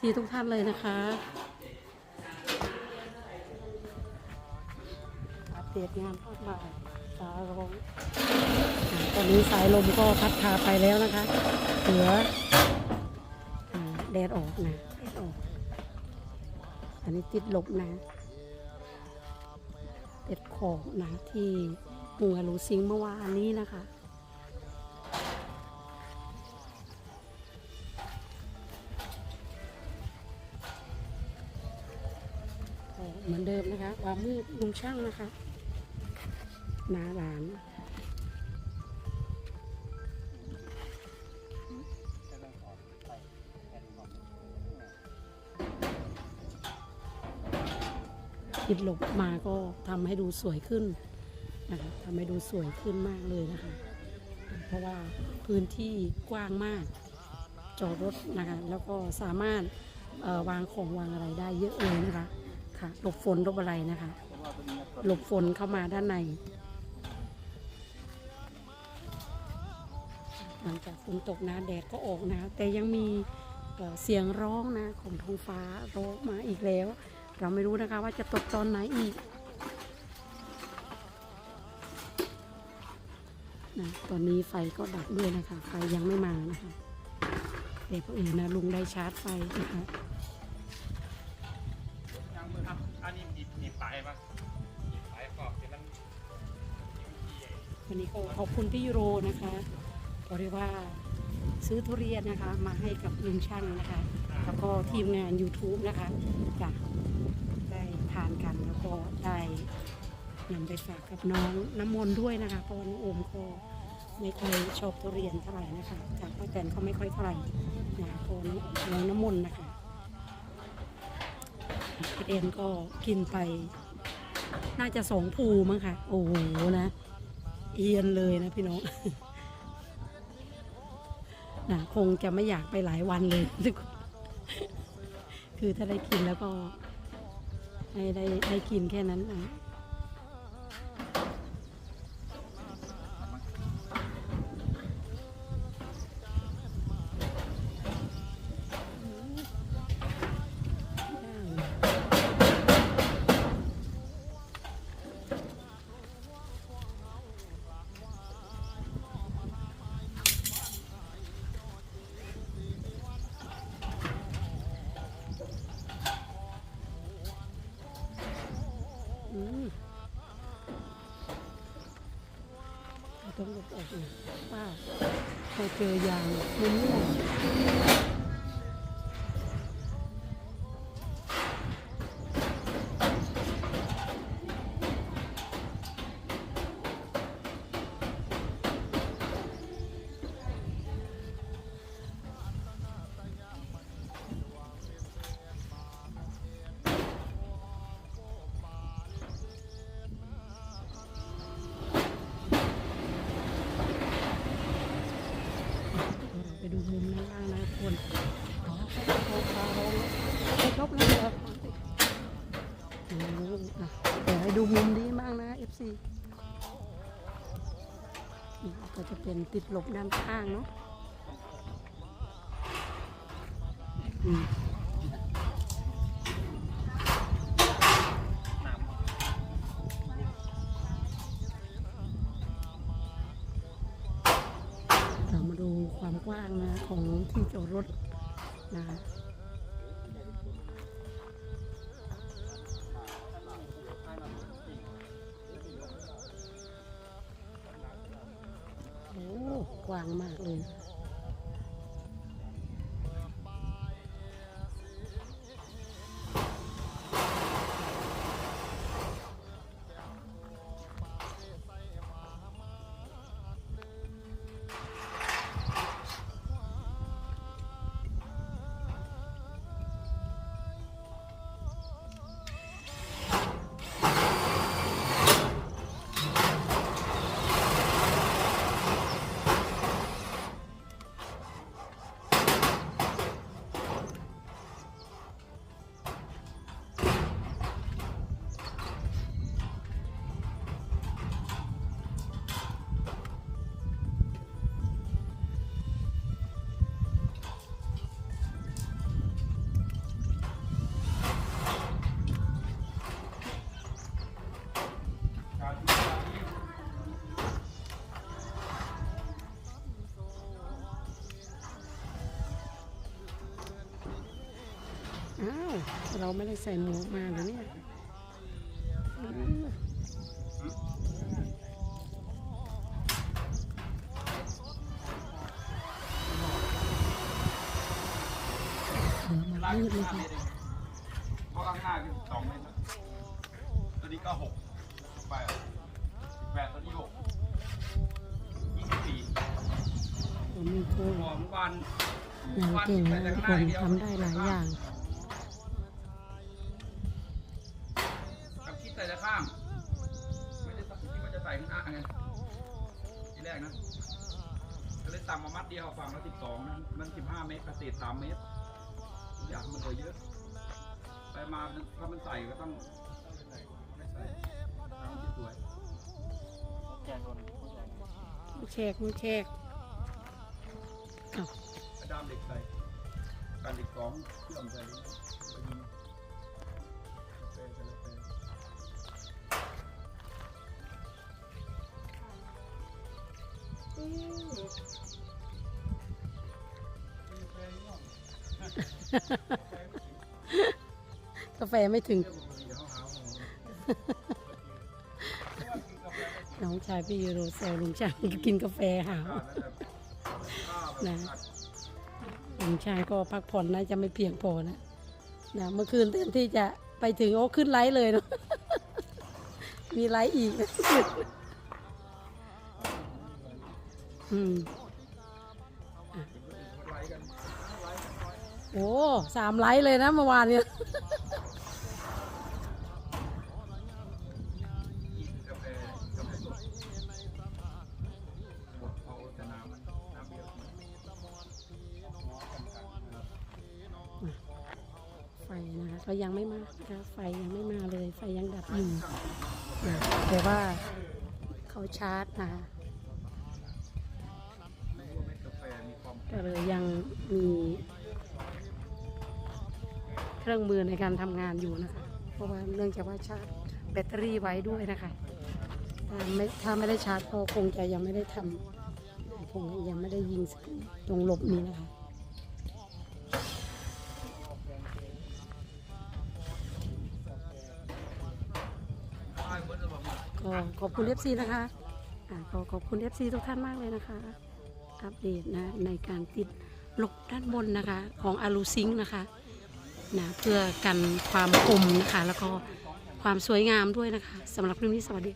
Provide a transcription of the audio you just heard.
ทีทุกท่านเลยนะคะอัปเดตงานภาคบ่ายฟ้าร้องตอนนี้สายลมก็พัดพาไปแล้วนะคะเหลืออ่าแดดออกนะแดดออก อันนี้ติดลบนะเด็ดขอบนะที่มุงอลูซิงเมื่อวานนี้นะคะ เหมือนเดิมนะคะความมืดลุงช่างนะคะหนาหลานคิดหลบมาก็ทำให้ดูสวยขึ้นนะคะทำให้ดูสวยขึ้นมากเลยนะคะ เพราะว่าพื้นที่กว้างมาก จอดรถนะคะ แล้วก็สามารถวางของวางอะไรได้เยอะเลยนะคะ ค่ะหลบฝนหลบอะไรนะคะ หลบฝนเข้ามาด้านใน หลังจากฝนตกนะแดดก็ออกนะ แต่ยังมีเสียงร้องนะของท้องฟ้าร้องมาอีกแล้ว เราไม่รู้นะคะว่าจะตกตอนไหนอีกนะตอนนี้ไฟก็ดับด้วยนะคะ ไฟยังไม่มานะคะแต่พออื่นนะลุงได้ชาร์จไฟนะคะ หนีบหนีบปลายปะหนีบปลายกรอบเดี๋ยวมันยิงที่วันนี้ก็ขอบคุณพี่ยูโรนะคะก็เรียกว่าซื้อทุเรียนนะคะ มาให้กับลุงช่างนะคะ แล้วก็ทีมงาน YouTube นะคะจ้ะได้ทานกันแล้วก็ได้นำไปฝากกับน้องน้ำมนต์ด้วยนะคะเพราะว่าน้องโอมก็ไม่ค่อยชอบทุเรียนเท่าไหร่นะคะจากป้าแตนเขาไม่ค่อยเท่าไหร่นะเพราะว่าน้องน้ำมนต์นะคะ พี่เอ็นก็กินไป น่าจะสองภูมั้งค่ะ โอ้โหนะ เอียนเลยนะพี่น้องนะคงจะไม่อยากไปหลายวันเลยทุกคนคือถ้าได้กินแล้วก็ ให้ได้ได้กินแค่นั้นนะ ต้องหลบออกป้าพอเจอยางมะม่วง เดี๋ยวให้ดูมุมนี้บ้างนะ FC ก็จะเป็นติดหลบด้านข้างเนาะเรามาดูความกว้างนะของที่จอดรถนะ กว้างมากเลย เราไม่ได้ใส่หมวกมาเหรอเนี่ยเออเหลือมามืดเลยค่ะเพราะข้างหน้าคือสองเมตรนะตัวนี้ก็หกแปดแปดตัวนี้หกยี่สิบสี่ผมมีโกงหัวเมื่อวานงานเก่งนะทุกคนทำได้หลายอย่าง คิดว่าจะใส่ข้างหน้าไงทีแรกนะก็เลยตำมามัดเดียวฝั่งละสิบสองนะมันสิบห้าเมตรเกษตรสามเมตรทุกอย่างมันเลยเยอะ ไปมาถ้ามันใส่ก็ต้องไม่ใส่ทำที่สวยมือแขกมือแขกอ้าวกระดามเหล็กใส่การเหล็กสองเชื่อมใส่ กาแฟไม่ถึงเรื่องปกติเขาหาหมอน้องชายพี่ยูโรเซลลุงช่างกินกาแฟหาวนะลุงชายก็พักผ่อนน่าจะไม่เพียงพอนะนะเมื่อคืนเต็มที่จะไปถึงโอ้ขึ้นไลฟ์เลยเนาะมีไลฟ์อีกนะ อืมโอ้สามไลฟ์เลยนะเมื่อวานเนี่ยกาแฟกาแฟสดหมดเอาแต่น้ำมันน้ำเบียไฟนะคะก็ยังไม่มานะคะไฟยังไม่มาเลย ไฟยังดับอยู่นะแต่ว่าเขาชาร์จนะคะ ก็เลยยังมีเครื่องมือในการทำงานอยู่นะคะ เพราะว่าเนื่องจากว่าชาร์จแบตเตอรี่ไว้ด้วยนะคะถ้าไม่ถ้าไม่ได้ชาร์จก็คงจะยังไม่ได้ทำคงยังไม่ได้ยิงตรงหลบนี้นะคะอ้ายเหมือบอกว่าก็ขอบคุณ FC นะคะก็ขอบคุณ FC ทุกท่านมากเลยนะคะ อัปเดตนะในการติดหลบด้านบนนะคะของอะลูซิงค์นะคะนะเพื่อกันความคมนะคะ แล้วก็ความสวยงามด้วยนะคะสำหรับเรื่องนี้สวัสดี